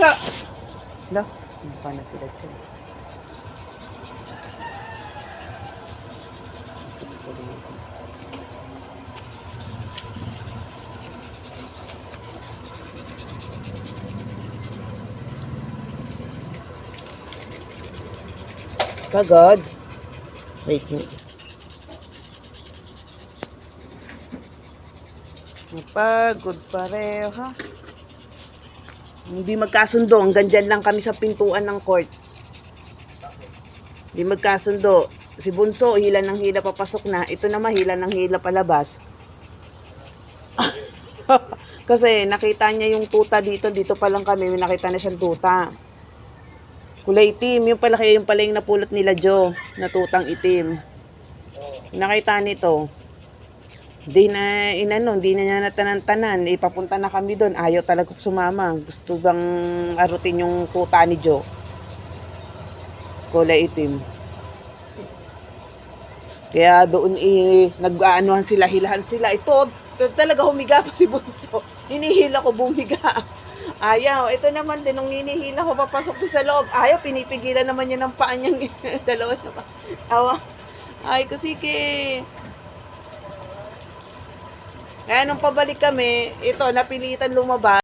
sa... Hala, pa na sila dyan? Kagad. Wait me. Napagod pareho. Hindi magkasundo. Hanggang dyan lang kami sa pintuan ng court. Hindi magkasundo. Si Bunso, hila ng hila papasok na. Ito naman, hila ng hila palabas. Kasi nakita niya yung tuta dito. Dito pa lang kami. Nakita na siyang tuta. Kulay itim. Yung pala kaya yung pala yung napulot nila Joe. Na tutang itim. Nakita nito. Hindi na, inano, hindi na niya natanan-tanan. Ipapunta na kami doon. Ayaw talaga sumama. Gusto bang arutin yung tuta ni Joe. Kulay itim. Kaya doon eh, nag-aanuhan sila, hilahan sila. Ito, talaga humiga pa si Bunso. Hinihila ko bumiga. Ayaw. Ito naman din, nung hinihila ko papasok ko sa loob. Ayaw, pinipigilan naman niya ng paa niyang dalawa naman. Awa. Ay, kusiki. Kaya nung pabalik kami, ito, napilitan lumabas.